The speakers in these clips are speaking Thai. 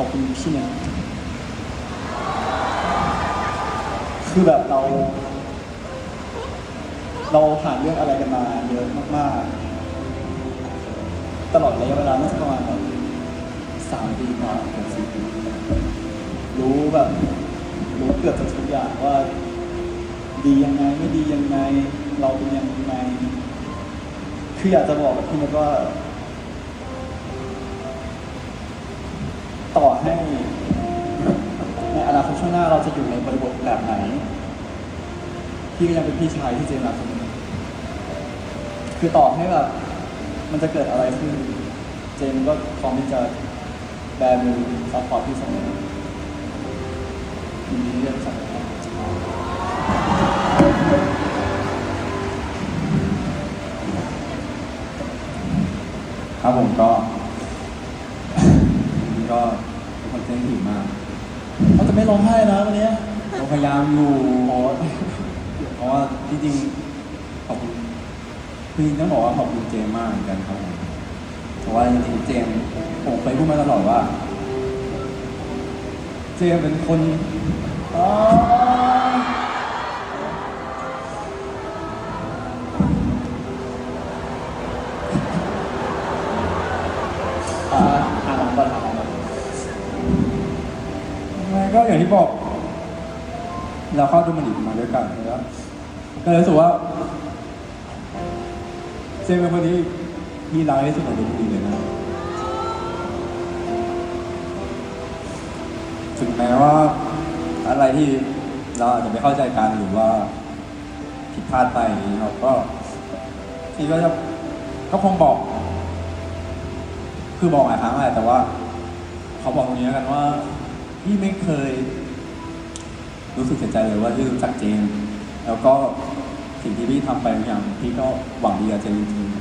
อบคุณพี่เนี่ยคือแบบเรา เราผ่านเรื่องอะไรกันมาเยอะมาก ๆ ตลอดระยะเวลาน่าจะประมาณแบบสามปีกว่าถึงสี่ปีรู้แบบรู้เกือบจะทุกอย่างว่า ดียังไงไม่ดียังไง เราเป็นยังไงคืออยากจะบอกกับพี่นกว่า ให้ ในอนาคตข้างหน้าเราจะอยู่ในบริบทแบบไหน พี่ก็ยังเป็นพี่ชายที่เจมส์รักเสมอคือต่อให้แบบมันจะเกิดอะไรขึ้น เจมส์ก็พร้อมที่จะแบมือซัพพอร์ตพี่เสมอยินดีที่ได้รู้จักครับครับผมก็ วันนี้ก็เป็ นคนเซนซิทีฟมากเขาจะไม่ร้องไห้นะวันเนี้ยเราพยายามอยู่อ๋อเพราะว่าจริงๆขอบคุณคือจริงๆต้องบอกว่าขอบคุณเจมส์มากเหมือนกันครับผมเพราะว่าจริงๆเจมส์ผมเคยพูดมาตลอดว่า เจมส์เป็นคนอ๋ออ่าอ่านหลังก่อนอ่านหลังก่อน ไม่ ก็อย่างที่บอก เราเข้าดูมันดีกมาด้วยกันแล้วก็เลยรู้สึกว่าเจมเป็นคนที่ที่รักที่สุดในดูมันดีเลยนะถึงแม้ว่าอะไรที่เราอาจจะไม่เข้าใจกันหรือว่าผิดพลาดไปเราก็ที่ก็จะก็คงบอก คือบอกหลายครั้งแหละแต่ว่า เขาบอกตรงนี้กันว่า พี่ไม่เคย รู้สึกเสียใจเลยว่าที่รู้จักเจมส์แล้วก็สิ่งที่พี่ทำไปบางอย่างพี่ก็หวังดีกับเจมส์จริงๆ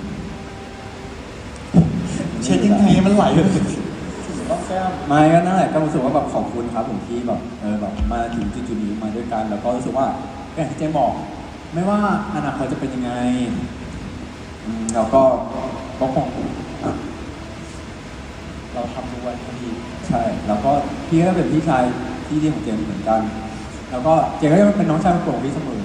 เช็ดยังไงมันไหลเลยต้องแก้มไม่ก็นั่นแหละก็รู้สึกว่าแบบขอบคุณครับผมที่แบบเออแบบมาถึงจุดนี้มาด้วยกัน แล้วก็รู้สึกว่าอย่างที่เจมบอกไม่ว่าอนาคตจะเป็นยังไงเราก็ก็คงเราทำทุกวันพอดีใช่ แล้วก็ พี่ก็เป็นพี่ชายที่ดีของเจมส์เหมือนกัน แล้วก็เจมส์ก็ยังเป็นน้องชายคนโปรดของพี่เสมอ